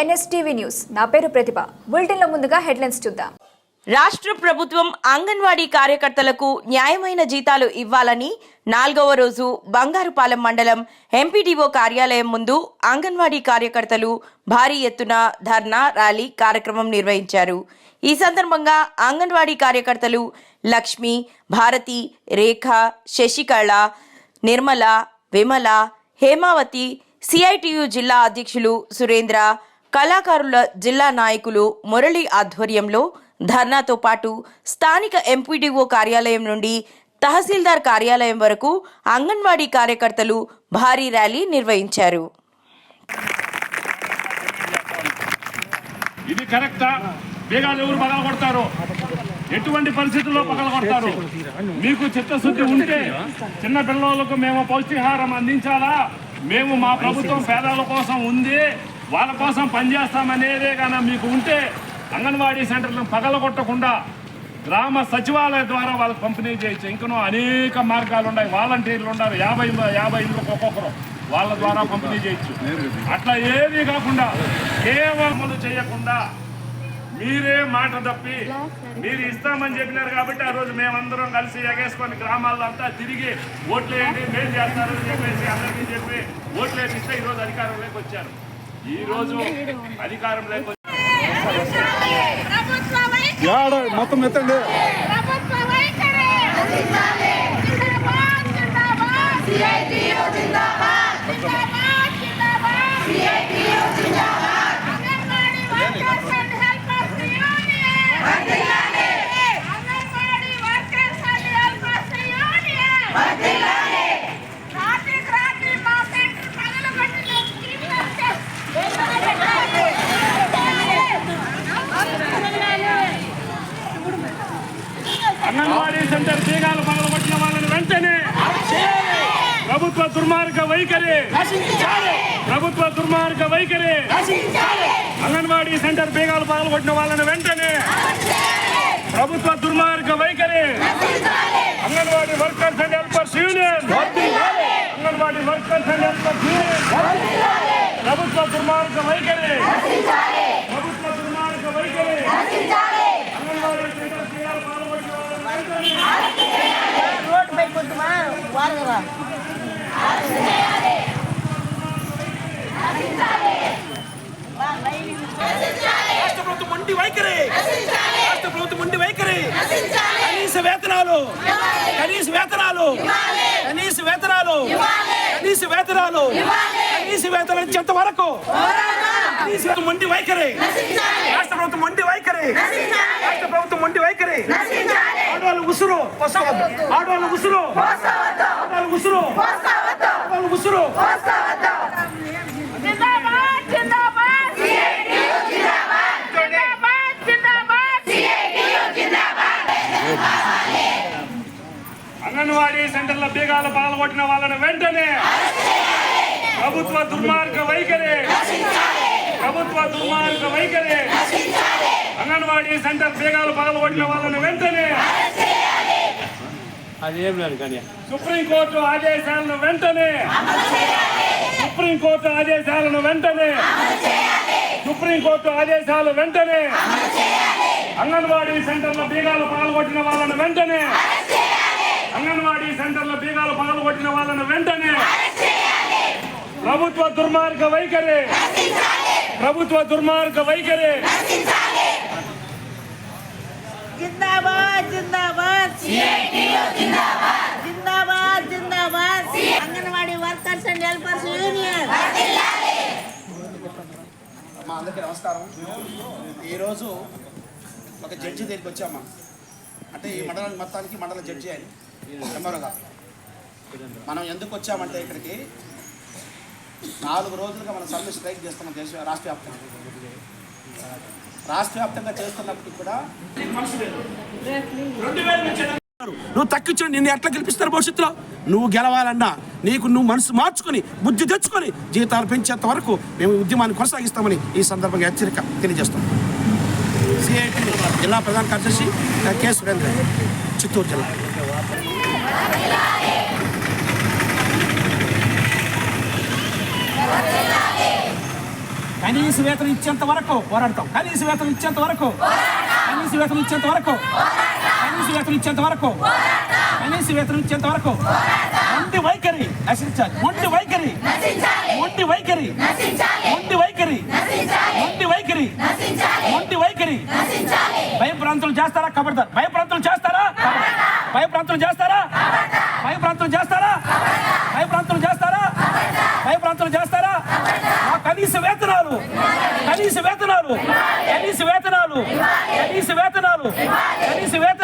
NSTV news. నా పేరు ప్రతిభ. బులెటిన్లో ముందుగా హెడ్లైన్స్ చూద్దాం. రాష్ట్ర ప్రభుత్వం అంగన్వాడీ కార్యకర్తలకు న్యాయమైన జీతాలు ఇవ్వాలని నాలుగవ రోజు బంగారుపాలెం మండలం ఎంపీడీఓ కార్యాలయం ముందు అంగన్వాడీ కార్యకర్తలు భారీ ఎత్తున ధర్నా ర్యాలీ కార్యక్రమం నిర్వహించారు. ఈ సందర్భంగా అంగన్వాడీ కార్యకర్తలు లక్ష్మి భారతి రేఖ శశికళ నిర్మల విమల హేమావతి సిఐటియు జిల్లా అధ్యక్షులు సురేంద్ర కళాకారుల జిల్లా నాయకులు మురళి ఆధ్వర్యంలో ధర్నాతో పాటు స్థానిక ఎంపీడీఓ కార్యాలయం నుండి తహసీల్దార్ కార్యాలయం వరకు అంగన్వాడీ కార్యకర్తలు భారీ ర్యాలీ నిర్వహించారు. ఇది కరెక్టా? బేగాలు ఎవరు పగల కొడతారు ఎటువంటి పరిస్థితుల్లో పగల కొడతారు మీకు చిత్తశుద్ధి ఉంటే చిన్న పిల్లలకు మేము పౌష్టిహారం అందించాలా? మేము మా ప్రభుత్వం పేదల కోసం ఉంది. వాళ్ళ కోసం పనిచేస్తామనేదే కానీ మీకు ఉంటే అంగన్వాడీ సెంటర్లను పగల కొట్టకుండా గ్రామ సచివాలయం ద్వారా వాళ్ళకి పంపిణీ చేయొచ్చు. ఇంకనో అనేక మార్గాలు ఉన్నాయి. వాలంటీర్లు ఉన్నారు. యాభై యాభై ఇండ్లకు ఒక్కొక్కరు వాళ్ళ ద్వారా పంపిణీ చేయొచ్చు. అట్లా ఏమీ కాకుండా కేవలం చేయకుండా మీరే మాట తప్పి మీరు ఇస్తామని చెప్పినారు కాబట్టి ఆ రోజు మేమందరం కలిసి ఎగేసుకొని గ్రామాల్లో అంతా తిరిగి ఓట్లేయండి మేం చేస్తారని చెప్పేసి అందరికీ చెప్పి ఓట్లు వేపిస్తే ఈ అధికారంలోకి వచ్చారు. ఈ రోజు అధికారంలోకి వచ్చి ప్రభుత్వ వైఖరి యాడ మొత్తం ఎత్తండి. ప్రభుత్వ వైఖరి జిందాబాద్. జిందాబాద్. సిఐటియు జిందాబాద్ జిందాబాద్. జిందాబాద్ CITU Zindabad anganwadi workers and helpers union వర్ధిల్లాలి anganwadi workers and helpers union వర్ధిల్లాలి రాత్రి రాత్రి మా సెంటర్ పగలు కొట్టిన క్రిమినల్స్ అంగన్వాడీ సెంటర్ తీగాలు పగలగొట్టిన వాళ్ళని వెంటనే ప్రభుత్వ దుర్మార్గ వైఖరి. ప్రభుత్వ దుర్మార్గ వైఖరి. అంగన్వాడీ సెంటర్ బీగాలు పగలగొట్టిన వాళ్ళని వెంటనే ప్రభుత్వ దుర్మార్గ వైఖరి. Anganwadi workers and helpers union. Anganwadi workers and helpers union. ప్రభుత్వ దుర్మార్గ వైఖరి. ప్రభుత్వ దుర్మార్గ వైఖరి. అంగన్వాడీ సెంటర్ బీగాలు పగలగొట్టిన వాళ్ళని వెంటనే రాష్ట్ర ప్రభుత్వం మొండి వైఖరి. రాష్ట్ర ప్రభుత్వం మొండి వైఖరి. కనీస వేతనాలు. కనీస వేతనాలు. కనీస వేతనాలు. కనీస వేతనాలు. కనీస వేతనాలు చెంత వరకు కనీస వేతనం మొండి వైఖరి. రాష్ట్ర ప్రభుత్వం మొండి వైఖరి. రాష్ట్ర ప్రభుత్వం మొండి వైఖరి. ఆడవాళ్ళు ఉసురు. ఆడవాళ్ళు ఉసురు. ఆడవాళ్ళు ఉసురు. ఆడవాళ్ళు ఉసురు అంగన్వాడీ సెంటర్ల బీగాలు పాల్గొట్టిన వాళ్ళని వెంటనే ప్రభుత్వ దుర్మార్గ వైఖరి. ప్రభుత్వ దుర్మార్గ వైఖరి. అంగన్వాడీ సెంటర్ బీగాలు పగలగొట్టిన వాళ్ళని వెంటనే సుప్రీంకోర్టు ఆదేశాలను వెంటనే సుప్రీంకోర్టు ఆదేశాలను వెంటనే సుప్రీంకోర్టు ఆదేశాలు వెంటనే అంగన్వాడీ సెంటర్లో బీగాలు పాల్గొట్టిన వాళ్ళను వెంటనే అంగన్వాడీ సెంటర్లో బీగాలు పాల్గొట్టిన వాళ్ళను వెంటనే ప్రభుత్వ దుర్మార్గ వైఖరి ప్రభుత్వ దుర్మార్గ వైఖరి జిందాబాద్ జిందాబాద్. జిందాబాద్ జిందాబాద్. Anganwadi workers and helpers union. మా అందరికీ నమస్కారం. ఈరోజు ఒక జడ్జి దగ్గరికి వచ్చామా? అంటే ఈ మండలం మొత్తానికి మండల జడ్జి అని ఎంఆర్ఓ గారు. మనం ఎందుకు వచ్చామంటే ఇక్కడికి? నాలుగు రోజులుగా మనం సమ్మె స్ట్రైక్ చేస్తున్నాం దేశ రాష్ట్ర వ్యాప్తంగా రాష్ట్ర వ్యాప్తంగా చేస్తున్నప్పటికీ కూడా నువ్వు తక్కించు నిన్ను ఎట్లా గెలిపిస్తారు భవిష్యత్తులో? నువ్వు గెలవాలన్నా నీకు నువ్వు మనసు మార్చుకొని బుద్ధి తెచ్చుకొని జీవితాలు పెంచేంత వరకు మేము ఉద్యమాన్ని కొనసాగిస్తామని ఈ సందర్భంగా హెచ్చరిక తెలియజేస్తాం. సిఐటి జిల్లా ప్రధాన కార్యదర్శి కె సురేంద్ర చిత్తూరు జిల్లా. కనీస వేతనం ఇచ్చేంత వరకు పోరాడతాం. కనీస వేతనం ఇచ్చేంత వరకు. కనీస వేతనం ఇచ్చేంత వరకు. కనీస వేతనం ఇచ్చేంత వరకు? కనీస వేతనం ఇచ్చేంత వరకు? మొండి వైఖరి. నశించాలి. ఒంటి వైఖరి. ఒంటి వైఖరి. ఒంటి వైఖరి. ఒంటి వైఖరి. ఒంటి వైఖరి. భయప్రాంతులు చేస్తారా? కబడతారు. భయప్రాంతులు చేస్తారా? భయప్రాంతులు చేస్తారా? భయప్రాంతులు చేస్తారా? భయప్రాంతులు చేస్తారా? భయప్రాంతులు చేస్తారా? ఆ కనీస వేతనాలు. కనీస వేతనాలు. కనీస వేతనాలు. కనీస వేతనాలు. కనీస వేతనాలు.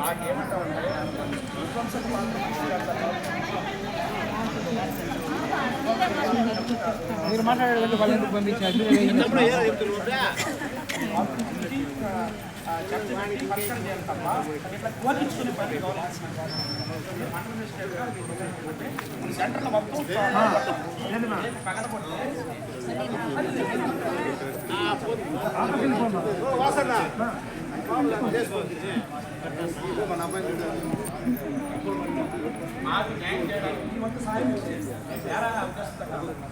మాకేమంటామంటే విధ్వంసక మీరు మాట్లాడేటప్పుడు వాళ్ళు పంపించారు చెప్పడానికి మొత్తం మాకు న్యాయం చేయడానికి అవకాశం